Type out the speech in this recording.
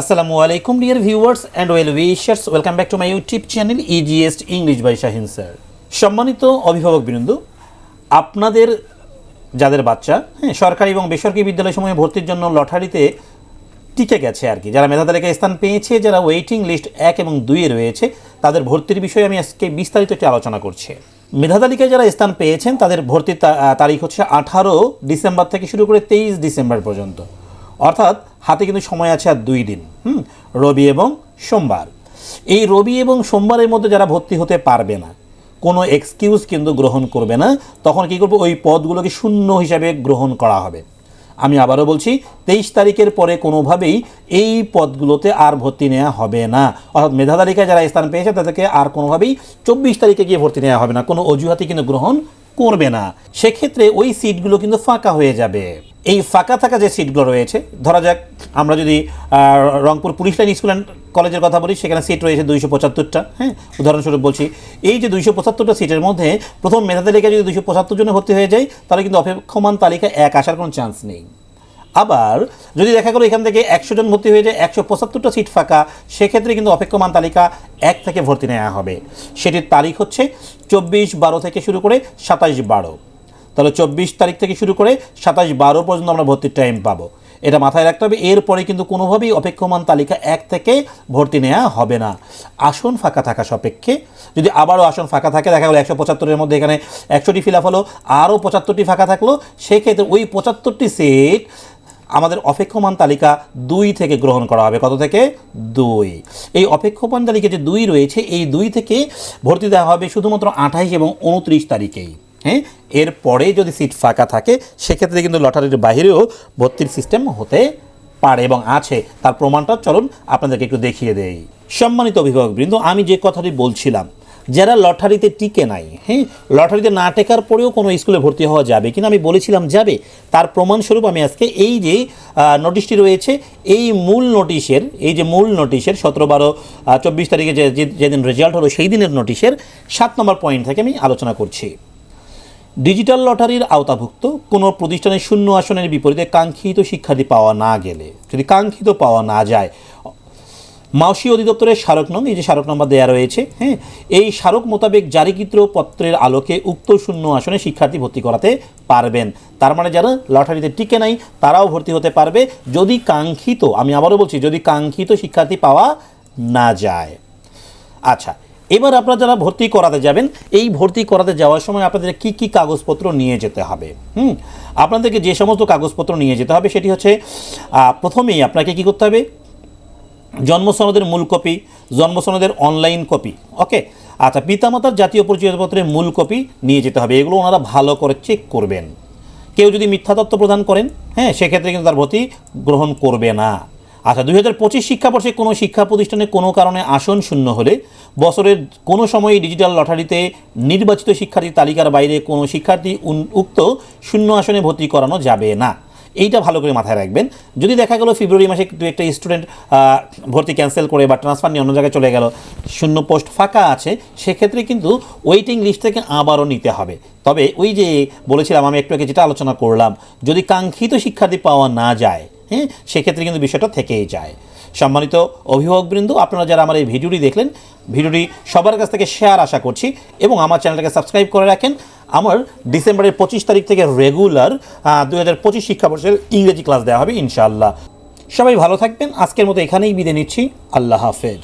আসসালামু আলাইকুম dear viewers and well wishers welcome back to my YouTube channel easiest English by Shahin sir সম্মানিত অভিভাবক বৃন্দ, আপনাদের, যাদের বাচ্চা হ্যাঁ সরকারি এবং বেসরকারি বিদ্যালয় সময়ে ভর্তির জন্য লটারিতে টিকে গেছে আর কি। যারা মেধা তালিকায় স্থান পেয়েছে, যারা ওয়েটিং লিস্ট এক এবং দুইয়ে রয়েছে, তাদের ভর্তির বিষয়ে আমি আজকে বিস্তারিত একটি আলোচনা করছি। মেধা তালিকায় যারা স্থান পেয়েছেন, তাদের ভর্তির তারিখ হচ্ছে আঠারো ডিসেম্বর থেকে শুরু করে তেইশ ডিসেম্বর পর্যন্ত। অর্থাৎ হাতে কিন্তু সময় আছে আর দুই দিন, হুম? রবি এবং সোমবার। এই রবি এবং সোমবারের মধ্যে যারা ভর্তি হতে পারবে না, কোনো এক্সকিউজ কিন্তু গ্রহণ করবে না। তখন কী করব? ওই পদগুলোকে শূন্য হিসাবে গ্রহণ করা হবে। আমি আবারও বলছি, তেইশ তারিখের পরে কোনোভাবেই এই পদগুলোতে আর ভর্তি নেওয়া হবে না। অর্থাৎ মেধা তালিকায় যারা স্থান পেয়েছে, তাদেরকে আর কোনোভাবেই চব্বিশ তারিখে গিয়ে ভর্তি নেওয়া হবে না। কোনো অজুহাতে কিন্তু গ্রহণ করবে না। সেক্ষেত্রে ওই সিটগুলো কিন্তু ফাঁকা হয়ে যাবে। এই ফাঁকা থাকা যে সিটগুলো রয়েছে, ধরা যাক আমরা যদি Rangpur police line school and কলেজের কথা বলি, সেখানে সিট রয়েছে দুইশো পঁচাত্তরটা হ্যাঁ? উদাহরণস্বরূপ বলছি, এই যে দুইশো পঁচাত্তরটা সিটের মধ্যে প্রথম মেধা তালিকায় যদি দুইশো পঁচাত্তর জনে ভর্তি হয়ে যায়, তাহলে কিন্তু অপেক্ষমান তালিকায় এক আসার কোনো চান্স নেই। আবার, যদি দেখা গেলো এখান থেকে একশো জন ভর্তি হয়ে যায়, একশো পঁচাত্তরটা সিট ফাঁকা, সেক্ষেত্রে কিন্তু অপেক্ষমান তালিকা এক থেকে ভর্তি নেওয়া হবে। সেটির তারিখ হচ্ছে চব্বিশ বারো থেকে শুরু করে সাতাশ বারো। তাহলে চব্বিশ তারিখ থেকে শুরু করে সাতাশ বারো পর্যন্ত আমরা ভর্তির টাইম পাবো। এটা মাথায় রাখতে হবে, এরপরে কিন্তু কোনোভাবেই অপেক্ষমান তালিকা এক থেকে ভর্তি নেওয়া হবে না। আসন ফাঁকা থাকা সাপেক্ষে, যদি আবারও আসন ফাঁকা থাকে, দেখা গেলো একশো পঁচাত্তরের মধ্যে এখানে একশোটি ফিল আপ হলো, আরও পঁচাত্তরটি ফাঁকা থাকল, সেক্ষেত্রে ওই পঁচাত্তরটি সিট আমাদের অপেক্ষমান তালিকা দুই থেকে গ্রহণ করা হবে। কত থেকে? দুই। এই অপেক্ষমান তালিকা যে দুই রয়েছে, এই দুই থেকে ভর্তি দেওয়া হবে শুধুমাত্র আঠাইশ এবং উনত্রিশ তারিখেই। হ্যাঁ এরপরে যদি সিট ফাঁকা থাকে, সেক্ষেত্রে কিন্তু লটারির বাইরেও ভর্তির সিস্টেম হতে পারে এবং আছে। তার প্রমাণটা চলুন আপনাদেরকে একটু দেখিয়ে দেই। সম্মানিত অভিভাবকবৃন্দ, আমি যে কথাটি বলছিলাম, যারা লটারিতে টিকে নাই হ্যাঁ লটারিতে না টেকার পরেও কোনো স্কুলে ভর্তি হওয়া যাবে কিনা আমি বলেছিলাম যাবে, তার প্রমাণস্বরূপ আমি আজকে এই যে নোটিশটি রয়েছে, এই মূল নোটিশের এই যে মূল নোটিশের সতেরো বারো চব্বিশ তারিখে যে, যে- যেদিন রেজাল্ট হলো, সেই দিনের নোটিশের সাত নম্বর পয়েন্ট থেকে আমি আলোচনা করছি। ডিজিটাল লটারির আওতাভুক্ত কোনো প্রতিষ্ঠানে শূন্য আসনের বিপরীতে কাঙ্ক্ষিত শিক্ষার্থী পাওয়া না গেলে, যদি কাঙ্ক্ষিত পাওয়া না যায়। মাউসি অধিদপ্তরের স্মারক নং, এই যে স্মারক নম্বর দেওয়া রয়েছে হ্যাঁ এই স্মারক মোতাবেক জারিকৃত পত্রের আলোকে উক্ত শূন্য আসনে শিক্ষার্থী ভর্তি করাতে পারবেন। তার মানে যারা লটারিতে টিকে নাই, তারাও ভর্তি হতে পারবে। যদি কাঙ্ক্ষিত, আমি আবারও বলছি, যদি কাঙ্ক্ষিত শিক্ষার্থী পাওয়া না যায়। আচ্ছা এবার আপনারা যারা ভর্তি করাতে যাবেন, এই ভর্তি করাতে যাওয়ার সময় আপনাদের কি কি কাগজপত্র নিয়ে যেতে হবে? হুম? আপনাদেরকে যে সমস্ত কাগজপত্র নিয়ে যেতে হবে, সেটি হচ্ছে প্রথমেই আপনাকে কি করতে হবে? জন্ম সনদের মূল কপি, জন্ম সনদের অনলাইন কপি ওকে আচ্ছা পিতামাতার জাতীয় পরিচয়পত্রের মূল কপি নিয়ে যেতে হবে। এগুলো ওনারা ভালো করে চেক করবেন। কেউ যদি মিথ্যা তথ্য প্রদান করেন হ্যাঁ সেক্ষেত্রে কিন্তু তার ভর্তি গ্রহণ করবে না। আচ্ছা দুই হাজার পঁচিশ শিক্ষাবর্ষে কোনো শিক্ষা প্রতিষ্ঠানে কোনো কারণে আসন শূন্য হলে বছরের কোনো সময় ডিজিটাল লটারিতে নির্বাচিত শিক্ষার্থী তালিকার বাইরে কোনো শিক্ষার্থী উক্ত শূন্য আসনে ভর্তি করানো যাবে না। এইটা ভালো করে মাথায় রাখবেন। যদি দেখা গেল ফেব্রুয়ারি মাসে দু একটা স্টুডেন্ট ভর্তি ক্যান্সেল করে বা ট্রান্সফার নিয়ে অন্য জায়গায় চলে গেল, শূন্য পোস্ট ফাঁকা আছে, সেক্ষেত্রে কিন্তু ওয়েটিং লিস্ট থেকে আবারও নিতে হবে। তবে ওই যে বলেছিলাম, আমি একটু আগে যেটা আলোচনা করলাম, যদি কাঙ্ক্ষিত শিক্ষার্থী পাওয়া না যায় হ্যাঁ সেক্ষেত্রে কিন্তু বিষয়টা থেকেই যায়। সম্মানিত অভিভাবকবৃন্দ, আপনারা যারা আমার এই ভিডিওটি দেখলেন, ভিডিওটি সবার কাছ থেকে শেয়ার আশা করছি এবং আমার চ্যানেলটাকে সাবস্ক্রাইব করে রাখেন। আমার ডিসেম্বরের পঁচিশ তারিখ থেকে রেগুলার দুই হাজার পঁচিশ শিক্ষাবর্ষের ইংরেজি ক্লাস দেওয়া হবে ইনশাআল্লাহ। সবাই ভালো থাকবেন। আজকের মতো এখানেই বিদায় নিচ্ছি। আল্লাহ হাফেজ।